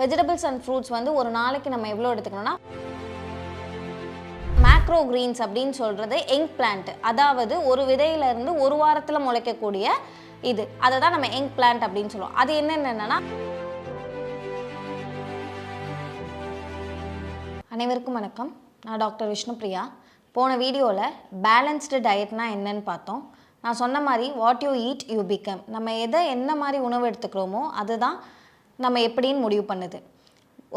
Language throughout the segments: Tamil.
வெஜிடபிள்ஸ் அண்ட் ஃப்ரூட்ஸ் வந்து ஒரு நாளைக்கு நம்ம எவ்வளோ எடுத்துக்கணும்னா மேக்ரோ கிரீன்ஸ் அப்படின்னு சொல்கிறது யங் பிளான்ட் அதாவது ஒரு விதையிலேருந்து ஒரு வாரத்தில் முளைக்கக்கூடிய இது. அதை தான் நம்ம யங் பிளான்ட் அப்படின்னு சொல்லுவோம். அது என்னென்னா அனைவருக்கும் வணக்கம். நான் டாக்டர் விஷ்ணுப்ரியா. போன வீடியோவில் பேலன்ஸ்டு டயட்னா என்னன்னு பார்த்தோம். நான் சொன்ன மாதிரி what you eat you become நம்ம எதை என்ன மாதிரி உணவு எடுத்துக்கிறோமோ அதுதான் நம்ம எப்படின்னு முடிவு பண்ணுது.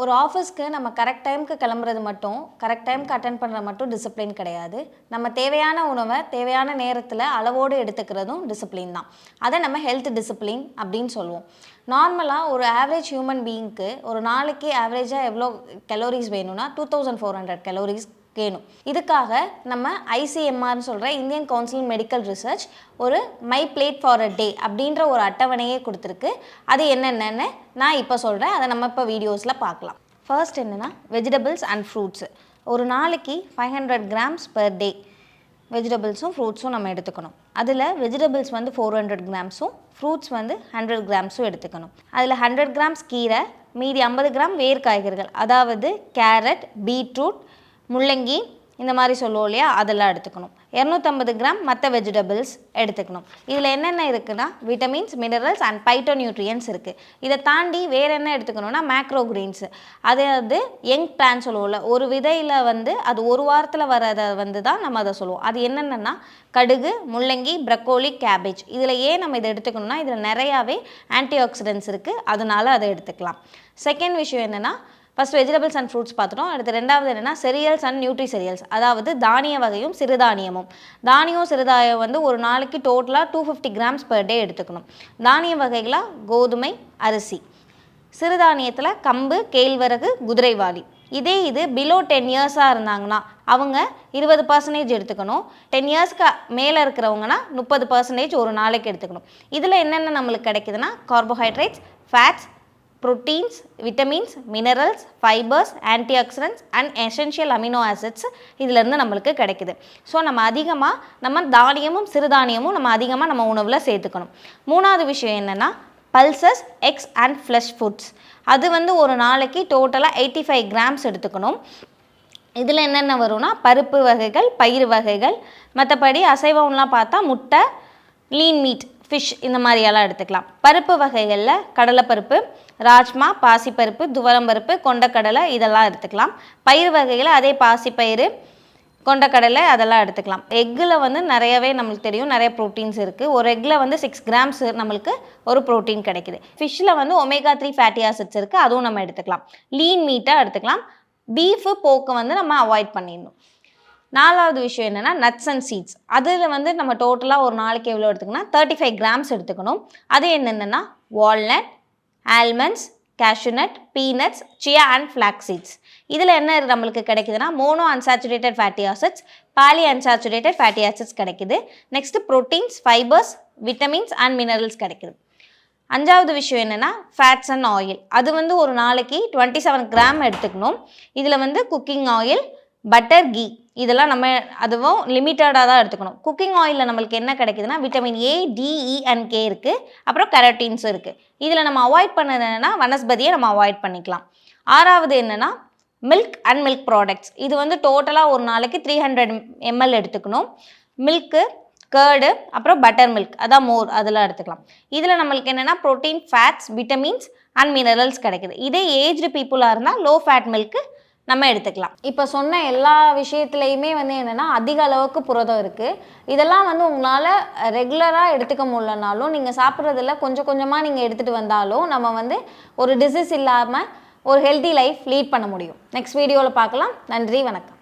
ஒரு ஆஃபீஸ்க்கு நம்ம கரெக்ட் டைமுக்கு கிளம்புறது மட்டும் கரெக்ட் டைமுக்கு அட்டன் பண்ணுறது மட்டும் டிசிப்ளின் கிடையாது. நம்ம தேவையான உணவை தேவையான நேரத்தில் அளவோடு எடுத்துக்கிறதும் டிசிப்ளின் தான். அதை நம்ம ஹெல்த் டிசிப்ளின் அப்படின்னு சொல்லுவோம். நார்மலாக ஒரு ஆவரேஜ் ஹியூமன் பீயிங்க்கு ஒரு நாளைக்கு ஆவரேஜாக எவ்வளோ கலோரிஸ் வேணும்னா two thousand four hundred calories வேணும் இதுக்காக நம்ம ஐசிஎம்ஆர்னு சொல்கிற இந்தியன் கவுன்சில் மெடிக்கல் ரிசர்ச் ஒரு my plate for a day அப்படின்ற ஒரு அட்டவணையே கொடுத்துருக்கு. அது என்னென்னு நான் இப்போ சொல்கிறேன் அதை நம்ம இப்போ வீடியோஸில் பார்க்கலாம். ஃபர்ஸ்ட் என்னென்னா வெஜிடபிள்ஸ் அண்ட் ஃப்ரூட்ஸு ஒரு நாளைக்கு five hundred grams per day வெஜிடபிள்ஸும் ஃப்ரூட்ஸும் நம்ம எடுத்துக்கணும். அதில் வெஜிடபிள்ஸ் வந்து ஃபோர் ஹண்ட்ரட் கிராம்ஸும் ஃப்ரூட்ஸ் வந்து ஹண்ட்ரட் கிராம்ஸும் எடுத்துக்கணும். அதில் ஹண்ட்ரட் கிராம்ஸ் கீரை மீதி ஐம்பது கிராம் வேர் காய்கறிகள் அதாவது கேரட் பீட்ரூட் முள்ளங்கி இந்த மாதிரி சொல்லுவோம் இல்லையா? அதெல்லாம் எடுத்துக்கணும். இரநூத்தம்பது கிராம் மற்ற வெஜிடபிள்ஸ் எடுத்துக்கணும். இதில் என்னென்ன இருக்குன்னா vitamins minerals and phytonutrients இருக்குது இதை தாண்டி வேறு என்ன எடுத்துக்கணும்னா மேக்ரோ கிரீன்ஸ் அதாவது யங் பிளான் சொல்லுவோம்ல ஒரு விதையில் வந்து அது ஒரு வாரத்தில் வரதை வந்து தான் நம்ம அதை சொல்லுவோம். அது என்னென்னா கடுகு முள்ளங்கி ப்ரக்கோலி கேபேஜ் இதில் ஏன் நம்ம இதை எடுத்துக்கணும்னா இதில் நிறையாவே ஆன்டி ஆக்சிடென்ட்ஸ் இருக்குது அதனால அதை எடுத்துக்கலாம். செகண்ட் விஷயம் என்னென்னா ஃபர்ஸ்ட் வெஜிடபிள்ஸ் அண்ட் ஃப்ரூட்ஸ் பார்த்துட்டோம். அடுத்து ரெண்டாவது என்னென்னா செரியல்ஸ் அண்ட் நியூட்ரி செரியல்ஸ் அதாவது தானிய வகையும் சிறுதானியமும். தானியம் சிறுதானியம் வந்து ஒரு நாளைக்கு டோட்டலாக two fifty grams per day எடுத்துக்கணும். தானிய வகைகளாக கோதுமை அரிசி. சிறுதானியத்தில் கம்பு கேழ்வரகு குதிரைவாலி. இதே இது பிலோ டென் இயர்ஸாக இருந்தாங்கன்னா அவங்க இருபது பர்சன்டேஜ் எடுத்துக்கணும். டென் இயர்ஸ்க்கு மேலே இருக்கிறவங்கன்னா முப்பது பர்சன்டேஜ் ஒரு நாளைக்கு எடுத்துக்கணும். இதில் என்னென்ன நம்மளுக்கு கிடைக்குதுன்னா carbohydrates fats proteins vitamins minerals fibres antioxidants and essential amino acids இதிலேருந்து நம்மளுக்கு கிடைக்குது. ஸோ நம்ம அதிகமாக நம்ம தானியமும் சிறுதானியமும் நம்ம அதிகமாக நம்ம உணவில் சேர்த்துக்கணும். மூணாவது விஷயம் என்னென்னா pulses eggs and flesh foods அது வந்து ஒரு நாளைக்கு டோட்டலாக எயிட்டி ஃபைவ் கிராம்ஸ் எடுத்துக்கணும். இதில் என்னென்ன வரும்னா பருப்பு வகைகள் பயிர் வகைகள் மற்றபடி அசைவம்லாம் பார்த்தா முட்டை லீன் மீட் ஃபிஷ் இந்த மாதிரியெல்லாம் எடுத்துக்கலாம். பருப்பு வகைகளில் கடலைப்பருப்பு ராஜ்மா பாசிப்பருப்பு துவரம்பருப்பு கொண்டக்கடலை இதெல்லாம் எடுத்துக்கலாம். பயிர் வகையில் அதே பாசிப்பயிறு கொண்டக்கடலை அதெல்லாம் எடுத்துக்கலாம். எக்கில் வந்து நிறையவே நம்மளுக்கு தெரியும் நிறைய ப்ரோட்டீன்ஸ் இருக்குது ஒரு எக்கில் வந்து சிக்ஸ் கிராம்ஸ் நம்மளுக்கு ஒரு ப்ரோட்டீன் கிடைக்குது. ஃபிஷ்ஷில் வந்து ஒமேகா த்ரீ ஃபேட்டி ஆசிட்ஸ் இருக்குது அதுவும் நம்ம எடுத்துக்கலாம். லீன் மீட்டாக எடுத்துக்கலாம். பீஃபு போக்கு வந்து நம்ம அவாய்ட் பண்ணிடணும். நாலாவது விஷயம் என்னென்னா நட்ஸ் அண்ட் சீட்ஸ் அதில் வந்து நம்ம டோட்டலாக ஒரு நாளைக்கு எவ்வளோ எடுத்துக்கணும் தேர்ட்டி ஃபைவ் கிராம்ஸ் எடுத்துக்கணும். அது என்னென்னா walnut almonds cashew nut peanuts chia and flax seeds இதில் என்ன நம்மளுக்கு கிடைக்குதுன்னா monounsaturated fatty acids polyunsaturated fatty acids கிடைக்குது. Next proteins fibres vitamins and minerals கிடைக்குது. அஞ்சாவது விஷயம் என்னென்னா ஃபேட்ஸ் அண்ட் ஆயில் அது வந்து ஒரு நாளைக்கு டுவெண்ட்டி செவன் கிராம் எடுத்துக்கணும். இதில் வந்து குக்கிங் ஆயில் பட்டர் கீ இதெல்லாம் நம்ம அதுவும் லிமிட்டடாக தான் எடுத்துக்கணும். குக்கிங் ஆயிலில் நம்மளுக்கு என்ன கிடைக்குதுன்னா vitamin A D E and K இருக்குது அப்புறம் கெரட்டின்ஸும் இருக்குது இதில் நம்ம அவாய்ட் பண்ணது என்னென்னா வனஸ்பதியை நம்ம அவாய்ட் பண்ணிக்கலாம். ஆறாவது என்னென்னா மில்க் அண்ட் மில்க் ப்ராடக்ட்ஸ் இது வந்து டோட்டலாக ஒரு நாளைக்கு த்ரீ ஹண்ட்ரட் எம்எல் எடுத்துக்கணும். மில்க்கு கேர்டு அப்புறம் பட்டர் மில்க் அதான் மோர் அதெல்லாம் எடுத்துக்கலாம். இதில் நம்மளுக்கு என்னென்னா protein fats vitamins and minerals கிடைக்குது. இதே ஏஜ்டு பீப்புளாக இருந்தால் லோ ஃபேட் மில்க்கு நம்ம எடுத்துக்கலாம். இப்போ சொன்ன எல்லா விஷயத்துலையுமே வந்து என்னென்னா அதிக அளவுக்கு புரதம் இருக்குது இதெல்லாம் வந்து உங்களால் ரெகுலராக எடுத்துக்க முடியலனாலும் நீங்கள் சாப்பிட்றதுல கொஞ்சம் கொஞ்சமாக நீங்கள் எடுத்துகிட்டு வந்தாலும் நம்ம வந்து ஒரு டிசீஸ் இல்லாமல் ஒரு ஹெல்தி லைஃப் லீட் பண்ண முடியும். நெக்ஸ்ட் வீடியோவில் பார்க்கலாம். நன்றி வணக்கம்.